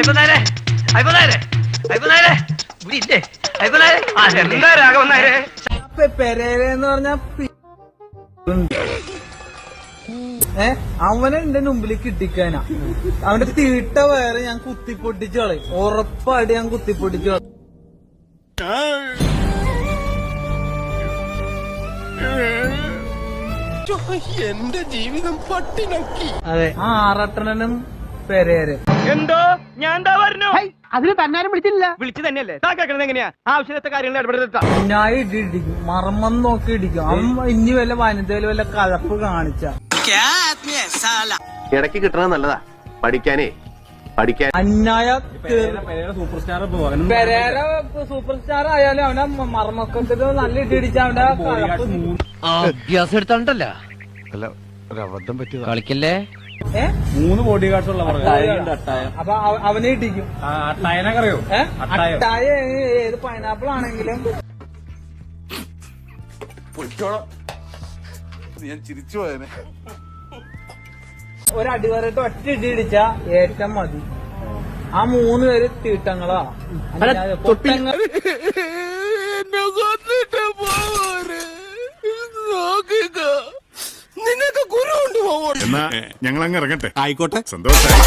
അയ്യപ്പനായരെ അയ്യപ്പനായരെ അയ്യപ്പനായരെ. ഇവിടെ ഇല്ലേ? അയ്യപ്പനായരെ. ആ എന്താ രാഘവൻ നായരെ. പെരേരെന്ന് പറഞ്ഞ ഏ അവനെ എന്റെ മുമ്പിൽ കിട്ടിക്കാന. അവന്റെ തീട്ട വയറ് ഞാൻ കുത്തിപ്പൊട്ടിച്ചു കളയും ഉറപ്പായിട്ട് ഞാൻ കുത്തിപ്പൊട്ടിച്ചു കളയും എന്റെ ജീവിതം പട്ടിണക്കി. അതെ. ആ ആറട്ടണനും പെരേരെ. എന്തോ? ഞാൻ എന്താ പറഞ്ഞു? അതിന് തന്നാരും വിളിച്ചില്ല വിളിച്ചു തന്നെയല്ലേ? താ കേൾക്കണത് എങ്ങനെയാ? ആവശ്യത്തെ കാര്യങ്ങൾ ഇടപെടുത്താ ഞാൻ ഇടി ഇടിക്കും മർമ്മം നോക്കി ഇടിക്കും. ഇനി വല്ല വനിതയിൽ വല്ല കഴപ്പ് കാണിച്ച. ഇടയ്ക്ക് കിട്ടണത് നല്ലതാ. പഠിക്കാനേ പഠിക്കാൻ അന്യായ പെരേര സൂപ്പർ സ്റ്റാർ ആയാലും അവനെ മർമ്മക്കത്തിൽ നല്ല ഇടി ഇടിച്ച അവന്റെ കഴപ്പ്. അഭ്യാസം എടുത്തോണ്ടല്ല? അല്ല ഒരു അബദ്ധം പറ്റിയതാ. കളിക്കല്ലേ? മൂന്ന് ബോഡി ഗാർഡ്സ് ഉള്ള അപ്പൊ അവ- അവനെ ഇടിക്കും. അട്ടായനെ അറിയോ ഏ? അട്ടായ ഏത് പൈനാപ്പിൾ ആണെങ്കിലും. ഞാൻ ചിരിച്ചു പോയനെ. ഒരു അടിവരട്ട് ഒറ്റ ഇടി ഇടിച്ച ഏറ്റം മതി. ആ മൂന്ന് പേര് തീട്ടങ്ങളാ. അല്ലാതെ എന്നാ ഞങ്ങൾ അങ്ങ് ഇറങ്ങട്ടെ. ആയിക്കോട്ടെ. സന്തോഷായി.